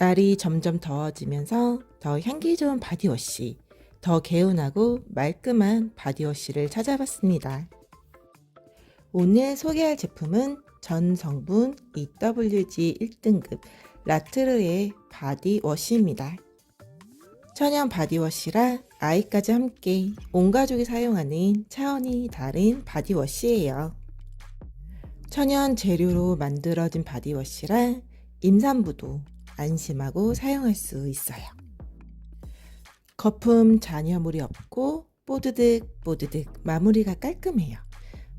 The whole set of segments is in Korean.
날이 점점 더워지면서 더 향기 좋은 바디워시, 더 개운하고 말끔한 바디워시를 찾아봤습니다. 오늘 소개할 제품은 전 성분 EWG 1등급 라트르의 바디워시입니다. 천연 바디워시라 아이까지 함께 온 가족이 사용하는 차원이 다른 바디워시예요. 천연 재료로 만들어진 바디워시라 임산부도 안심하고 사용할 수 있어요. 거품 잔여물이 없고 뽀드득 뽀드득 마무리가 깔끔해요.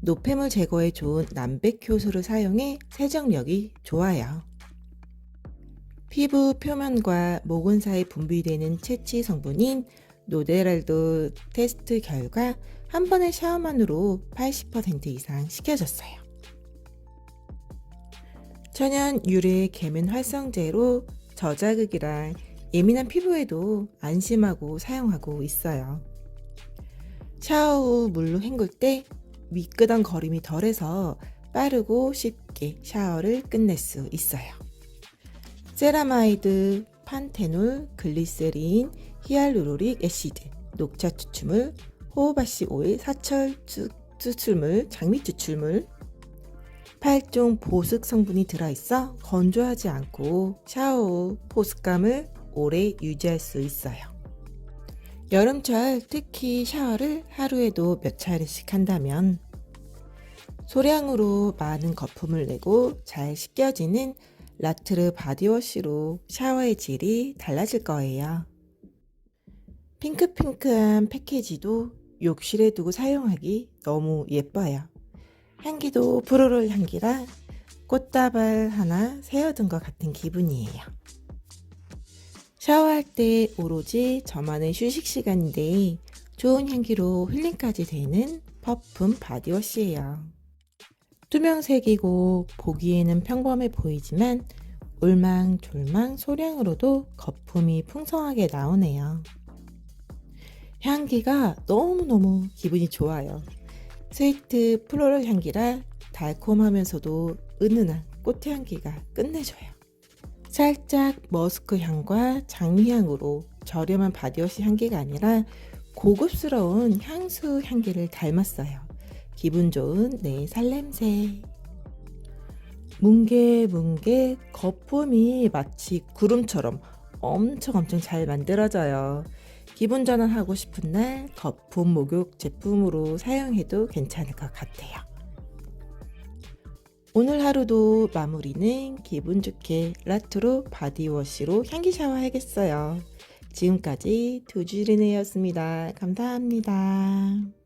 노폐물 제거에 좋은 남백 효소를 사용해 세정력이 좋아요. 피부 표면과 모근 사이 분비되는 채취 성분인 노데랄도 테스트 결과 한 번의 샤워만으로 80% 이상 식혀졌어요. 천연 유래 계면 활성제로 저자극이랑 예민한 피부에도 안심하고 사용하고 있어요. 샤워 후 물로 헹굴 때 미끄덩 거림이 덜해서 빠르고 쉽게 샤워를 끝낼 수 있어요. 세라마이드, 판테놀, 글리세린, 히알루로릭 애시드, 녹차 추출물, 호호바시 오일, 사철 추- 추출물, 장미 추출물, 8종 보습 성분이 들어있어 건조하지 않고 샤워 후 포습감을 오래 유지할 수 있어요. 여름철 특히 샤워를 하루에도 몇 차례씩 한다면 소량으로 많은 거품을 내고 잘 씻겨지는 라트르 바디워시로 샤워의 질이 달라질 거예요. 핑크핑크한 패키지도 욕실에 두고 사용하기 너무 예뻐요. 향기도 푸르르 향기라 꽃다발 하나 세워둔 것 같은 기분이에요. 샤워할 때 오로지 저만의 휴식 시간인데 좋은 향기로 힐링까지 되는 퍼퓸 바디워시예요. 투명색이고 보기에는 평범해 보이지만 울망졸망 소량으로도 거품이 풍성하게 나오네요. 향기가 너무너무 기분이 좋아요. 스위트 플로럴 향기라 달콤하면서도 은은한 꽃향기가 끝내줘요. 살짝 머스크 향과 장미 향으로 저렴한 바디워시 향기가 아니라 고급스러운 향수 향기를 닮았어요. 기분 좋은 내 살냄새. 뭉게뭉게 거품이 마치 구름처럼 엄청 엄청 잘 만들어져요. 기분 전환하고 싶은 날 거품 목욕 제품으로 사용해도 괜찮을 것 같아요. 오늘 하루도 마무리는 기분 좋게 라트로 바디워시로 향기 샤워 해야겠어요. 지금까지 두주리네였습니다. 감사합니다.